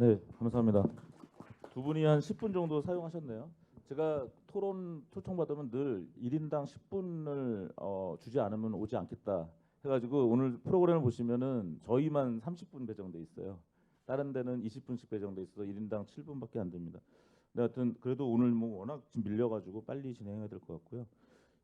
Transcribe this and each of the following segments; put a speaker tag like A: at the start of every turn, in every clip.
A: 네, 감사합니다. 두 분이 한 10분 정도 사용하셨네요. 제가 토론 초청받으면 늘 1인당 10분을 어, 주지 않으면 오지 않겠다 해가지고 오늘 프로그램을 보시면은 저희만 30분 배정돼 있어요. 다른 데는 20분씩 배정돼 있어서 1인당 7분밖에 안 됩니다. 근데 하여튼 그래도 오늘 뭐 워낙 지금 밀려가지고 빨리 진행해야 될 것 같고요.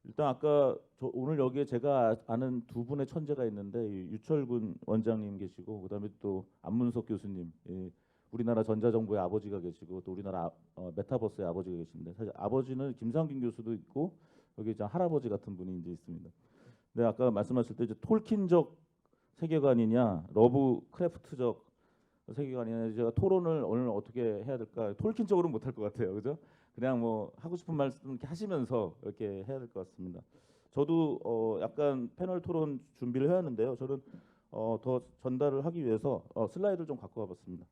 A: 일단 아까 저 오늘 여기에 제가 아는 두 분의 천재가 있는데 이 유철군 원장님 계시고 그다음에 또 안문석 교수님 예, 우리나라 전자정부의 아버지가 계시고 또 우리나라 아- 어, 메타버스의 아버지가 계신데 사실 아버지는 김상균 교수도 있고 여기 이제 할아버지 같은 분이 이제 있습니다. 근데 아까 말씀하실 때 이제 톨킨적 세계관이냐 러브 크래프트적 세계관이냐 제가 토론을 오늘 어떻게 해야 될까 톨킨적으로는 못할 것 같아요, 그죠? 그냥 뭐 하고 싶은 말씀 이렇게 하시면서 이렇게 해야 될 것 같습니다. 저도 어 약간 패널 토론 준비를 해왔는데요. 저는 어 더 전달을 하기 위해서 어 슬라이드를 좀 갖고 와봤습니다.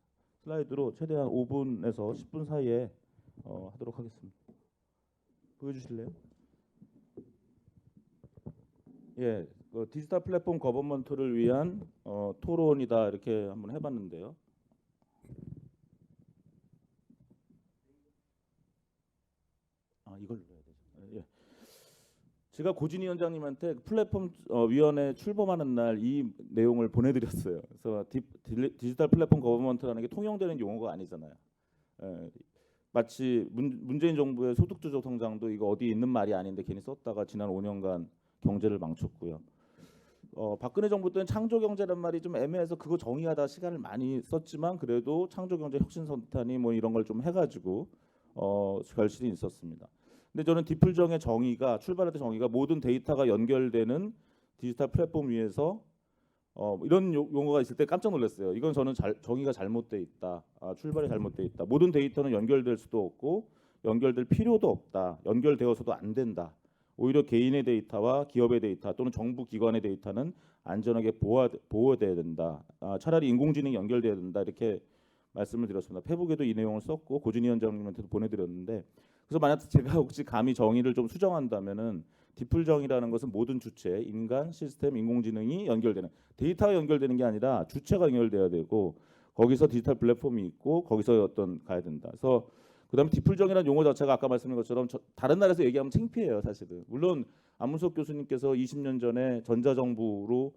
A: 슬라이드로 최대한 5분에서 10분 사이에 어 하도록 하겠습니다. 보여주실래요? 예, 그 디지털 플랫폼 거버먼트를 위한 어, 토론이다 이렇게 한번 해봤는데요. 아 이걸 눌러야 되죠. 예. 제가 고진희 위원장님한테 플랫폼 어, 위원회 출범하는 날 이 내용을 보내드렸어요. 그래서 디, 디지털 플랫폼 거버먼트라는 게 통용되는 용어가 아니잖아요. 예, 마치 문, 문재인 정부의 소득주도 성장도 이거 어디 있는 말이 아닌데 괜히 썼다가 지난 5년간 경제를 망쳤고요. 어, 박근혜 정부 때는 창조 경제란 말이 좀 애매해서 그거 정의하다 시간을 많이 썼지만 그래도 창조 경제 혁신 선탄이 뭐 이런 걸 좀 해가지고 어, 결실이 있었습니다. 근데 저는 디플정의 정의가 출발할 때 정의가 모든 데이터가 연결되는 디지털 플랫폼 위에서 어, 이런 요- 용어가 있을 때 깜짝 놀랐어요. 이건 저는 잘, 정의가 잘못돼 있다. 아, 출발이 잘못돼 있다. 모든 데이터는 연결될 수도 없고 연결될 필요도 없다. 연결되어서도 안 된다. 오히려 개인의 데이터와 기업의 데이터 또는 정부 기관의 데이터는 안전하게 보호 보호돼야 된다. 아, 차라리 인공지능이 연결돼야 된다. 이렇게 말씀을 드렸습니다. 페북에도 이 내용을 썼고 고진희 위원장님한테도 보내드렸는데 그래서 만약 제가 혹시 감히 정의를 좀 수정한다면은 디플정이라는 것은 모든 주체, 인간, 시스템, 인공지능이 연결되는 데이터가 연결되는 게 아니라 주체가 연결돼야 되고 거기서 디지털 플랫폼이 있고 거기서 어떤 가야 된다. 그래서 그다음에 디플정이라는 용어 자체가 아까 말씀드린 것처럼 저- 다른 나라에서 얘기하면 창피해요, 사실은. 물론 안문석 교수님께서 20년 전에 전자정부로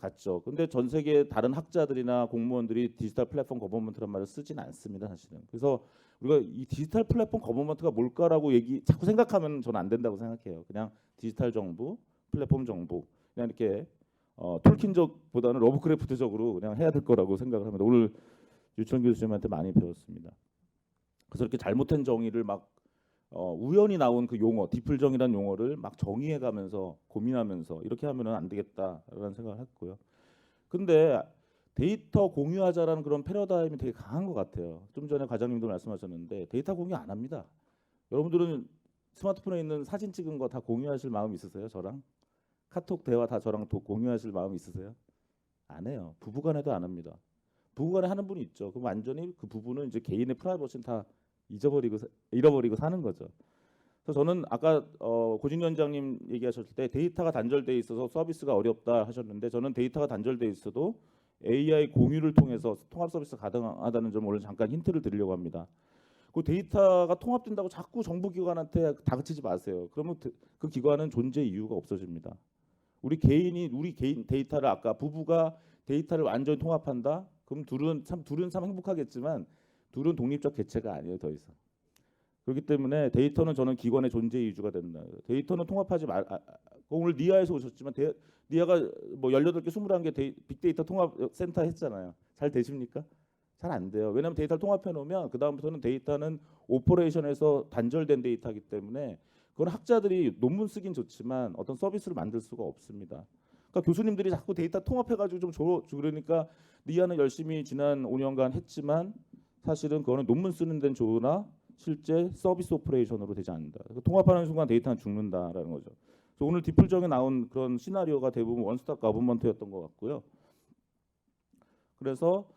A: 갔죠. 근데 전 세계 다른 학자들이나 공무원들이 디지털 플랫폼 거버먼트란 말을 쓰진 않습니다, 사실은. 그래서 우리가 이 디지털 플랫폼 거버먼트가 뭘까라고 얘기 자꾸 생각하면 저는 안 된다고 생각해요. 그냥 디지털 정부, 플랫폼 정부 그냥 이렇게 어, 톨킨적보다는 러브크래프트적으로 그냥 해야 될 거라고 생각을 합니다. 오늘 유천 교수님한테 많이 배웠습니다. 그래서 이렇게 잘못된 정의를 막 어, 우연히 나온 그 용어, 디플정이라는 용어를 막 정의해가면서 고민하면서 이렇게 하면은 안 되겠다라는 생각을 했고요. 근데 데이터 공유하자라는 그런 패러다임이 되게 강한 것 같아요. 좀 전에 과장님도 말씀하셨는데 데이터 공유 안 합니다. 여러분들은 스마트폰에 있는 사진 찍은 거 다 공유하실 마음 있으세요? 저랑 카톡 대화 다 저랑 도, 공유하실 마음 있으세요? 안 해요. 부부간에도 안 합니다. 부부간에 하는 분이 있죠. 그럼 완전히 그 부부는 이제 개인의 프라이버시는 다 잊어버리고 사- 잃어버리고 사는 거죠. 그래서 저는 아까 어, 고진 위원장님 얘기하셨을 때 데이터가 단절돼 있어서 서비스가 어렵다 하셨는데 저는 데이터가 단절돼 있어도 AI 공유를 통해서 통합 서비스 가능하다는 점을 오늘 잠깐 힌트를 드리려고 합니다. 그 데이터가 통합된다고 자꾸 정부 기관한테 다그치지 마세요. 그러면 그- 그 기관은 존재 이유가 없어집니다. 우리 개인이 우리 개인 데이터를 아까 부부가 데이터를 완전히 통합한다. 그럼 둘은 참 둘은 참 행복하겠지만 둘은 독립적 개체가 아니에요 더 이상. 그렇기 때문에 데이터는 저는 기관의 존재 이유가 된다. 데이터는 통합하지 말. 아, 아, 오늘 니아에서 오셨지만 데, 니아가 뭐 18개, 21개 데이, 빅데이터 통합 센터 했잖아요. 잘 되십니까? 잘 안 돼요. 왜냐하면 데이터를 통합해 놓으면 그 다음부터는 데이터는 오퍼레이션에서 단절된 데이터이기 때문에 그건 학자들이 논문 쓰긴 좋지만 어떤 서비스를 만들 수가 없습니다. 그러니까 교수님들이 자꾸 데이터 통합해가지고 좀 줘, 줘 그러니까 니아는 열심히 지난 5년간 했지만 사실은 그거는 논문 쓰는 데는 좋으나 실제 서비스 오퍼레이션으로 되지 않는다. 그러니까 통합하는 순간 데이터는 죽는다라는 거죠. 그래서 오늘 디플정에 나온 그런 시나리오가 대부분 원스톱 가버먼트였던 것 같고요. 그래서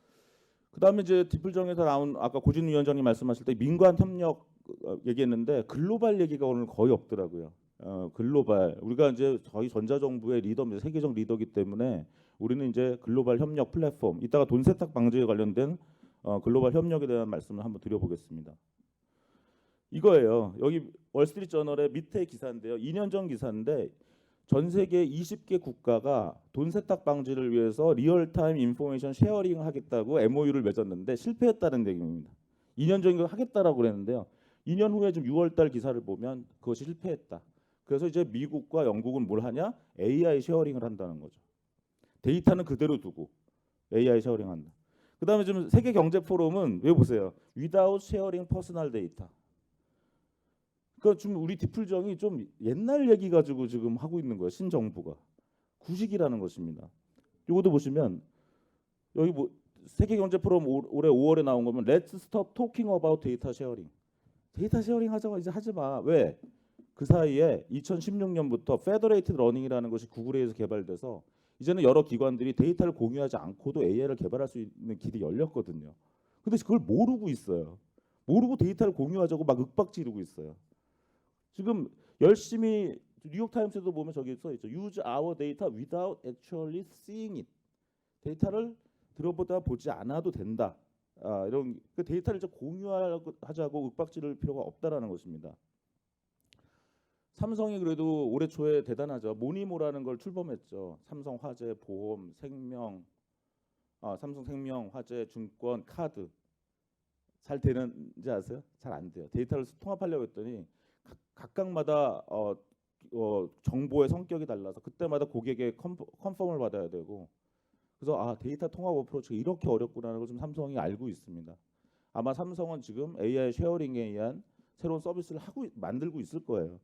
A: 그다음에 이제 디플정에서 나온 아까 고진 위원장님 말씀하실 때 민관 협력 어, 얘기했는데 글로벌 얘기가 오늘 거의 없더라고요. 어, 글로벌 우리가 이제 저희 전자정부의 리더입니다. 세계적 리더기 때문에 우리는 이제 글로벌 협력 플랫폼 이따가 돈 세탁 방지에 관련된 어, 글로벌 협력에 대한 말씀을 한번 드려보겠습니다. 이거예요. 여기 월스트리트저널의 밑에 기사인데요. 2년 전 기사인데 전 세계 20개 국가가 돈 세탁 방지를 위해서 리얼타임 인포메이션 쉐어링을 하겠다고 MOU를 맺었는데 실패했다는 얘기입니다. 2년 전에 하겠다라고 그랬는데요. 2년 후에 지금 6월달 기사를 보면 그것이 실패했다. 그래서 이제 미국과 영국은 뭘 하냐? AI 쉐어링을 한다는 거죠. 데이터는 그대로 두고 AI 쉐어링한다. 그다음에 지금 세계 경제 포럼은 왜 보세요? Without sharing personal data. 그러니까 지금 우리 디플정이 좀 옛날 얘기 가지고 지금 하고 있는 거예요. 신정부가 구식이라는 것입니다. 이것도 보시면 여기 뭐 세계 경제 포럼 올- 올해 5월에 나온 거면 Let's stop talking about data sharing. 데이터 쉐어링 하자고 이제 하지 마. 왜? 그 사이에 2016년부터 Federated Learning이라는 것이 구글에서 개발돼서 이제는 여러 기관들이 데이터를 공유하지 않고도 AI를 개발할 수 있는 길이 열렸거든요. 근데 그걸 모르고 있어요. 모르고 데이터를 공유하자고 막 윽박 지르고 있어요. 지금 열심히 뉴욕 타임스에도 보면 저기 써 있죠. Use our data without actually seeing it. 데이터를 들어보다 보지 않아도 된다. 아, 이런 그 데이터를 이제 공유하자고 윽박지를 필요가 없다라는 것입니다. 삼성이 그래도 올해 초에 대단하죠. 모니모라는 걸 출범했죠. 삼성 화재, 보험, 생명, 아, 삼성 생명, 화재, 증권, 카드 잘 되는지 아세요? 잘 안 돼요. 데이터를 통합하려고 했더니 각, 각각마다 어, 어, 정보의 성격이 달라서 그때마다 고객의 컨펌을 받아야 되고 그래서 아 데이터 통합 어프로치가 이렇게 어렵구나라는 걸 좀 삼성이 알고 있습니다. 아마 삼성은 지금 AI 쉐어링에 의한 새로운 서비스를 하고 있- 만들고 있을 거예요.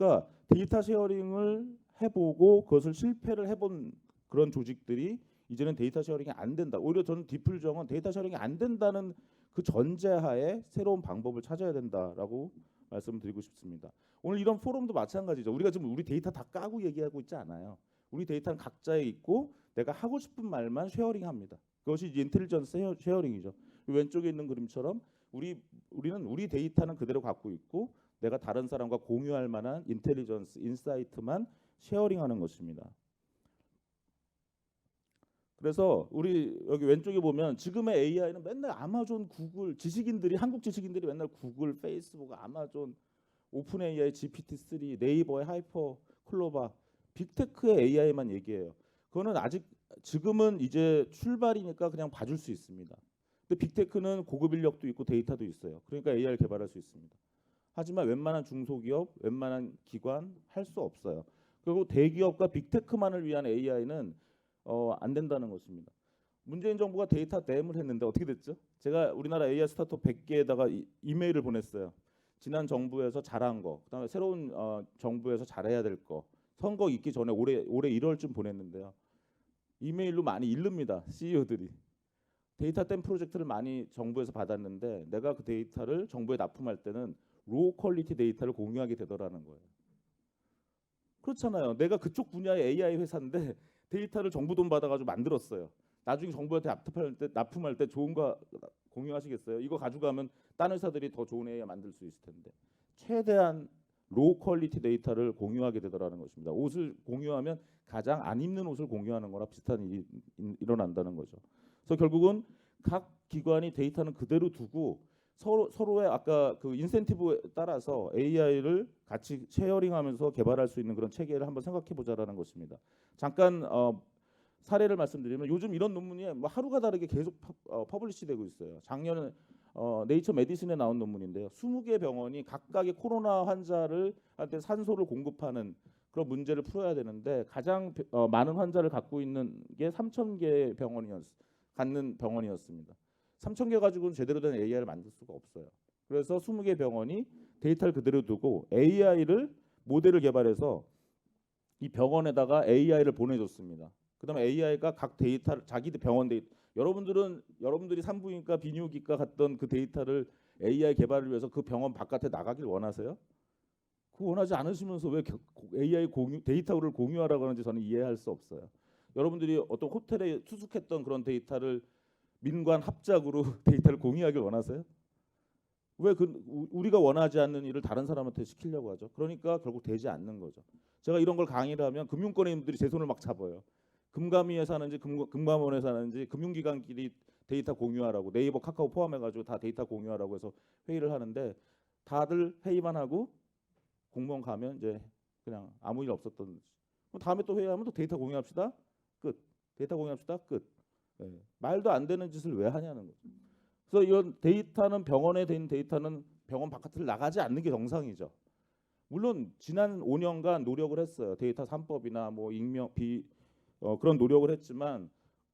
A: 그러니까 데이터 쉐어링을 해보고 그것을 실패를 해본 그런 조직들이 이제는 데이터 쉐어링이 안 된다. 오히려 저는 디플정은 데이터 쉐어링이 안 된다는 그 전제하에 새로운 방법을 찾아야 된다라고 말씀드리고 싶습니다. 오늘 이런 포럼도 마찬가지죠. 우리가 지금 우리 데이터 다 까고 얘기하고 있지 않아요. 우리 데이터는 각자에 있고 내가 하고 싶은 말만 쉐어링합니다. 그것이 인텔리전스 쉐어- 쉐어링이죠. 이 왼쪽에 있는 그림처럼 우리 우리는 우리 데이터는 그대로 갖고 있고 내가 다른 사람과 공유할 만한 인텔리전스, 인사이트만 쉐어링하는 것입니다. 그래서 우리 여기 왼쪽에 보면 지금의 AI는 맨날 아마존, 구글 지식인들이 한국 지식인들이 맨날 구글, 페이스북, 아마존, 오픈 AI, GPT-3, 네이버의 하이퍼, 클로바, 빅테크의 AI만 얘기해요. 그거는 아직 지금은 이제 출발이니까 그냥 봐줄 수 있습니다. 근데 빅테크는 고급 인력도 있고 데이터도 있어요. 그러니까 AI를 개발할 수 있습니다. 하지만 웬만한 중소기업, 웬만한 기관 할 수 없어요. 그리고 대기업과 빅테크만을 위한 AI는 어, 안 된다는 것입니다. 문재인 정부가 데이터 댐을 했는데 어떻게 됐죠? 제가 우리나라 AI 스타트업 100개에다가 이, 이메일을 보냈어요. 지난 정부에서 잘한 거, 그다음에 새로운 어, 정부에서 잘해야 될 거, 선거 있기 전에 올해 올해 1월쯤 보냈는데요. 이메일로 많이 잃릅니다. CEO들이. 데이터 댐 프로젝트를 많이 정부에서 받았는데 내가 그 데이터를 정부에 납품할 때는 로우 퀄리티 데이터를 공유하게 되더라는 거예요. 그렇잖아요. 내가 그쪽 분야의 AI 회사인데 데이터를 정부 돈 받아가지고 만들었어요. 나중에 정부한테 납품할 때 납품할 때 좋은 거 공유하시겠어요? 이거 가져가면 딴 회사들이 더 좋은 AI 만들 수 있을 텐데 최대한 로우 퀄리티 데이터를 공유하게 되더라는 것입니다. 옷을 공유하면 가장 안 입는 옷을 공유하는 거나 비슷한 일이 일- 일어난다는 거죠. 그래서 결국은 각 기관이 데이터는 그대로 두고 서로 서로의 아까 그 인센티브에 따라서 AI를 같이 쉐어링하면서 개발할 수 있는 그런 체계를 한번 생각해 보자라는 것입니다. 잠깐 어, 사례를 말씀드리면 요즘 이런 논문이 뭐 하루가 다르게 계속 퍼, 어, 퍼블리시되고 있어요. 작년에 어, 네이처 메디슨에 나온 논문인데요. 20개 병원이 각각의 코로나 환자를 한테 산소를 공급하는 그런 문제를 풀어야 되는데 가장 어, 많은 환자를 갖고 있는 게 3,000개 병원이었 갖는 병원이었습니다. 3,000개 가지고는 제대로 된 AI를 만들 수가 없어요. 그래서 20개 병원이 데이터를 그대로 두고 AI를 모델을 개발해서 이 병원에다가 AI를 보내줬습니다. 그다음에 AI가 각 데이터를 자기 병원 데이터 여러분들은 여러분들이 산부인과 비뇨기과 갔던 그 데이터를 AI 개발을 위해서 그 병원 바깥에 나가길 원하세요? 그 원하지 않으시면서 왜 겨- AI 공유 데이터를 공유하라고 하는지 저는 이해할 수 없어요. 여러분들이 어떤 호텔에 투숙했던 그런 데이터를 민관 합작으로 데이터를 공유하길 원하세요? 왜 그 우리가 원하지 않는 일을 다른 사람한테 시키려고 하죠? 그러니까 결국 되지 않는 거죠. 제가 이런 걸 강의를 하면 금융권의 분들이 제 손을 막 잡아요. 금감위에 사는지 금, 금감원에 사는지 금융기관끼리 데이터 공유하라고 네이버 카카오 포함해가지고 다 데이터 공유하라고 해서 회의를 하는데 다들 회의만 하고 공무원 가면 이제 그냥 아무 일 없었던 다음에 또 회의하면 또 데이터 공유합시다 끝 데이터 공유합시다 끝 예. 말도 안 되는 짓을 왜 하냐는 거죠. 그래서 이런 데이터는 병원에 된 데이터는 병원 바깥을 나가지 않는 게 정상이죠. 물론 지난 5년간 노력을 했어요. 데이터 3법이나 뭐 익명 비 어, 그런 노력을 했지만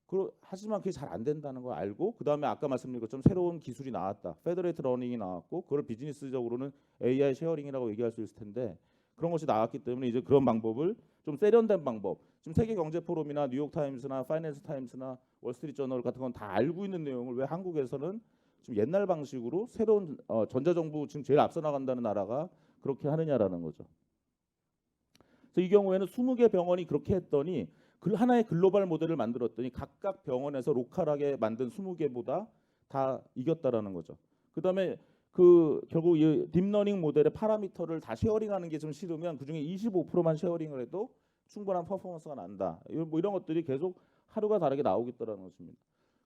A: 그, 하지만 그게 잘 안 된다는 걸 알고 그 다음에 아까 말씀드린 것처럼 새로운 기술이 나왔다. 페더레이트 러닝이 나왔고 그걸 비즈니스적으로는 AI 쉐어링이라고 얘기할 수 있을 텐데 그런 것이 나왔기 때문에 이제 그런 방법을 좀 세련된 방법. 지금 세계 경제 포럼이나 뉴욕 타임스나 파이낸스 타임스나 월스트리트 저널 같은 건 다 알고 있는 내용을 왜 한국에서는 좀 옛날 방식으로 새로운 어, 전자정부 지금 제일 앞서 나간다는 나라가 그렇게 하느냐라는 거죠. 그래서 이 경우에는 20개 병원이 그렇게 했더니 그 하나의 글로벌 모델을 만들었더니 각각 병원에서 로컬하게 만든 20개보다 다 이겼다라는 거죠. 그다음에 그 결국 이 딥러닝 모델의 파라미터를 다 쉐어링하는 게 좀 싫으면 그중에 25%만 쉐어링을 해도 충분한 퍼포먼스가 난다. 뭐 이런 것들이 계속 하루가 다르게 나오겠다라는 것입니다.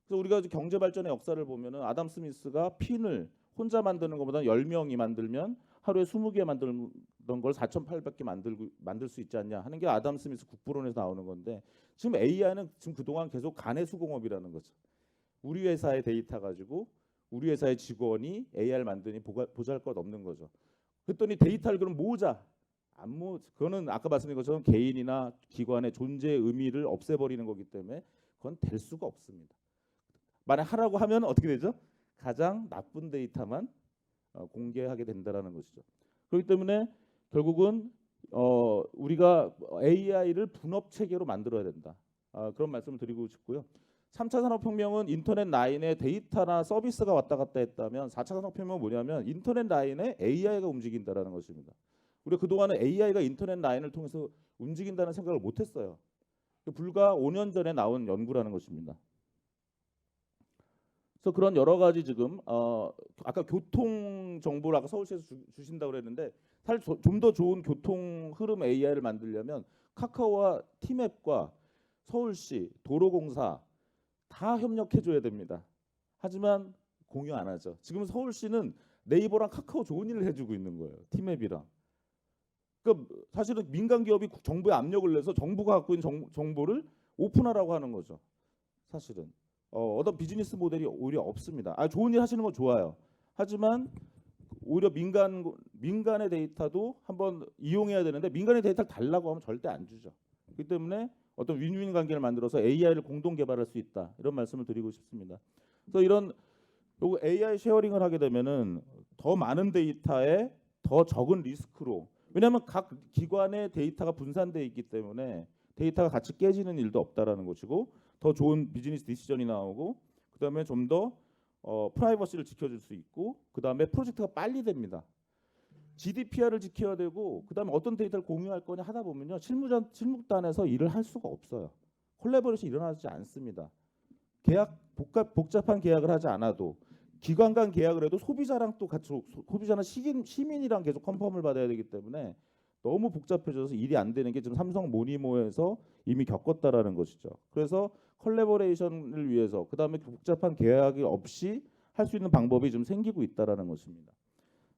A: 그래서 우리가 경제 발전의 역사를 보면은 아담 스미스가 핀을 혼자 만드는 것보다 10명이 만들면 하루에 20개 만들던 걸 4,800개 만들고 만들 수 있지 않냐 하는 게 아담 스미스 국부론에서 나오는 건데 지금 AI는 지금 그동안 계속 간의 수공업이라는 거죠. 우리 회사의 데이터 가지고 우리 회사의 직원이 AI를 만드니 보잘 것 없는 거죠. 그랬더니 데이터를 그럼 모으자. 안 모, 그거는 아까 말씀드린 것처럼 개인이나 기관의 존재의 의미를 없애버리는 거기 때문에 그건 될 수가 없습니다. 만약 하라고 하면 어떻게 되죠? 가장 나쁜 데이터만 어, 공개하게 된다라는 것이죠. 그렇기 때문에 결국은 어, 우리가 AI를 분업 체계로 만들어야 된다. 아, 그런 말씀을 드리고 싶고요. 3차 산업혁명은 인터넷 라인에 데이터나 서비스가 왔다 갔다 했다면 4차 산업혁명은 뭐냐면 인터넷 라인에 AI가 움직인다라는 것입니다. 우리가 그동안은 AI가 인터넷 라인을 통해서 움직인다는 생각을 못했어요. 불과 5년 전에 나온 연구라는 것입니다. 그래서 그런 여러 가지 지금 어, 아까 교통 정보를 아까 서울시에서 주, 신다고 그랬는데 사실 좀 더 좋은 교통 흐름 AI를 만들려면 카카오와 티맵과 서울시 도로공사 다 협력해 줘야 됩니다. 하지만 공유 안 하죠. 지금 서울시는 네이버랑 카카오 좋은 일을 해주고 있는 거예요. 티맵이랑. 그러니까 사실은 민간 기업이 정부에 압력을 내서 정부가 갖고 있는 정, 정보를 오픈하라고 하는 거죠. 사실은. 어, 어떤 비즈니스 모델이 오히려 없습니다. 아 좋은 일 하시는 건 좋아요. 하지만 오히려 민간 민간의 데이터도 한번 이용해야 되는데 민간의 데이터를 달라고 하면 절대 안 주죠. 그렇기 때문에 어떤 윈윈 관계를 만들어서 AI를 공동 개발할 수 있다 이런 말씀을 드리고 싶습니다. 그래서 이런 요거 AI 쉐어링을 하게 되면은 더 많은 데이터에 더 적은 리스크로 왜냐하면 각 기관의 데이터가 분산돼 있기 때문에 데이터가 같이 깨지는 일도 없다라는 것이고 더 좋은 비즈니스 디시전이 나오고 그다음에 좀더 어, 프라이버시를 지켜줄 수 있고 그다음에 프로젝트가 빨리 됩니다. GDPR을 지켜야 되고 그다음에 어떤 데이터를 공유할 거냐 하다 보면요 실무전 실무단에서 일을 할 수가 없어요. 콜라보레이션이 일어나지 않습니다. 계약 복잡, 복잡한 계약을 하지 않아도 기관 간 계약을 해도 소비자랑 또 같이 소비자나 시민, 시민이랑 계속 컨펌을 받아야 되기 때문에 너무 복잡해져서 일이 안 되는 게 지금 삼성 모니모에서 이미 겪었다라는 것이죠. 그래서 컬래버레이션을 위해서 그다음에 그 복잡한 계약이 없이 할 수 있는 방법이 좀 생기고 있다라는 것입니다.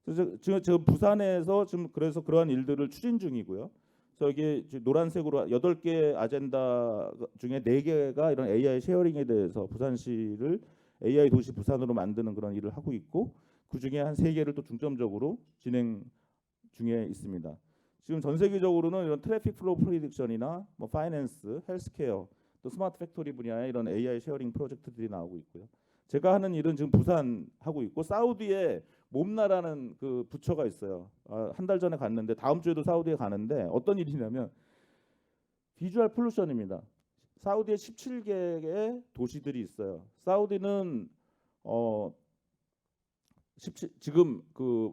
A: 그래서 지금 지금 부산에서 지금 그래서 그러한 일들을 추진 중이고요. 저기 노란색으로 여덟 개 아젠다 중에 네 개가 이런 AI 쉐어링에 대해서 부산시를 AI 도시 부산으로 만드는 그런 일을 하고 있고 그 중에 한 세 개를 또 중점적으로 진행 중에 있습니다. 지금 전 세계적으로는 이런 트래픽 플로우 프리딕션이나 뭐 파이낸스, 헬스케어, 또 스마트 팩토리 분야의 이런 AI 쉐어링 프로젝트들이 나오고 있고요. 제가 하는 일은 지금 부산 하고 있고 사우디에 몸나라는 그 부처가 있어요. 아, 한달 전에 갔는데 다음 주에도 사우디에 가는데 어떤 일이냐면 비주얼 폴루션입니다. 사우디에 17개의 도시들이 있어요. 사우디는 어 17, 지금 그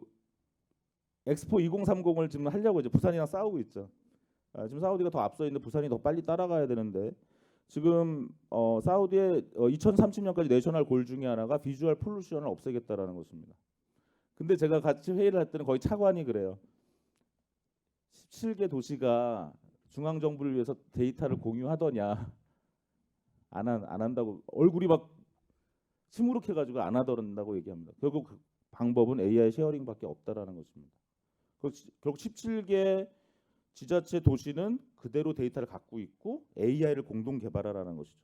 A: 엑스포 2030을 지금 하려고 이제 부산이랑 싸우고 있죠. 아, 지금 사우디가 더 앞서 있는데 부산이 더 빨리 따라가야 되는데 지금 어, 사우디의 어, 2030년까지 내셔널 골 중에 하나가 비주얼 폴루션을 없애겠다라는 것입니다. 근데 제가 같이 회의를 할 때는 거의 차관이 그래요. 17개 도시가 중앙 정부를 위해서 데이터를 공유하더냐 안, 한, 안 한다고 얼굴이 막 시무룩해 가지고 안 하더란다고 얘기합니다. 결국 그 방법은 AI 쉐어링밖에 없다라는 것입니다. 결국 17개 지자체 도시는 그대로 데이터를 갖고 있고 AI를 공동 개발하라는 것이죠.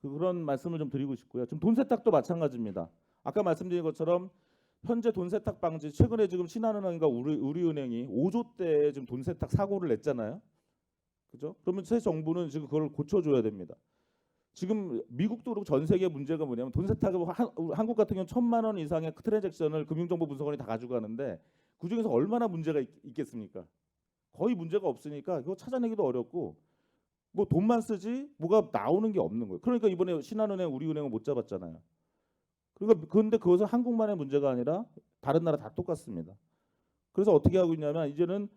A: 그- 그런 말씀을 좀 드리고 싶고요. 지금 돈 세탁도 마찬가지입니다. 아까 말씀드린 것처럼 현재 돈 세탁 방지 최근에 지금 신한은행과 우리, 우리은행이 5조 대 지금 돈 세탁 사고를 냈잖아요. 그죠? 그러면 새 정부는 지금 그걸 고쳐줘야 됩니다. 지금 미국도 그렇고 전 세계 문제가 뭐냐면 돈 세탁을 한, 한국 같은 경우는 천만 원 이상의 그 트랜잭션을 금융정보분석원이 다 가져가는데 그 중에서 얼마나 문제가 있, 있겠습니까? 거의 문제가 없으니까 이거 찾아내기도 어렵고 뭐 돈만 쓰지 뭐가 나오는 게 없는 거예요. 그러니까 이번에 신한은행, 우리은행은 못 잡았잖아요. 그러니까 그런데 그것은 한국만의 문제가 아니라 다른 나라 다 똑같습니다. 그래서 어떻게 하고 있냐면 이제는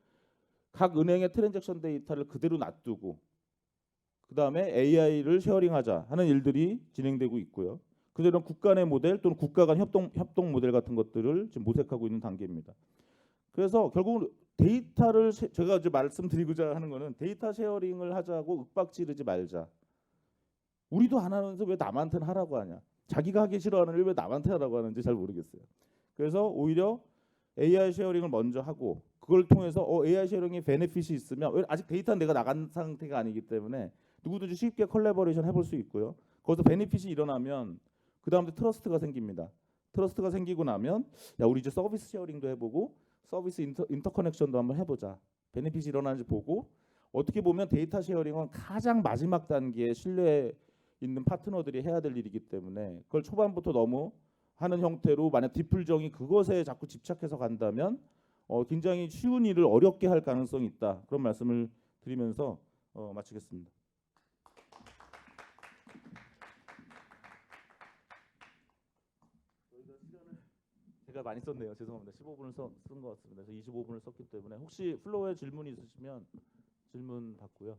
A: 각 은행의 트랜잭션 데이터를 그대로 놔두고 그 다음에 AI를 쉐어링하자 하는 일들이 진행되고 있고요. 그대로 국가 내 모델 또는 국가 간 협동 협동 모델 같은 것들을 지금 모색하고 있는 단계입니다. 그래서 결국은 데이터를 쉐- 제가 이제 말씀드리고자 하는 거는 데이터 쉐어링을 하자고 윽박 지르지 말자. 우리도 안 하면서 왜 남한테는 하라고 하냐? 자기가 하기 싫어하는 일 왜 남한테 하라고 하는지 잘 모르겠어요. 그래서 오히려 AI 쉐어링을 먼저 하고 그걸 통해서 어, AI 쉐어링이 베네핏이 있으면 왜- 아직 데이터는 내가 나간 상태가 아니기 때문에 누구든지 쉽게 컬래버레이션 해볼 수 있고요. 거기서 베네핏이 일어나면 그 다음에 트러스트가 생깁니다. 트러스트가 생기고 나면 야 우리 이제 서비스 쉐어링도 해보고 서비스 인터, 인터커넥션도 한번 해보자. 베네핏이 일어나는지 보고 어떻게 보면 데이터 쉐어링은 가장 마지막 단계에 신뢰 있는 파트너들이 해야 될 일이기 때문에 그걸 초반부터 너무 하는 형태로 만약 디플정이 그것에 자꾸 집착해서 간다면 어, 굉장히 쉬운 일을 어렵게 할 가능성이 있다 그런 말씀을 드리면서 어, 마치겠습니다. 제가 많이 썼네요. 죄송합니다. 15분을 쓴것 같습니다. 그래서 25분을 썼기 때문에 혹시 플로어에 질문이 있으시면 질문 받고요.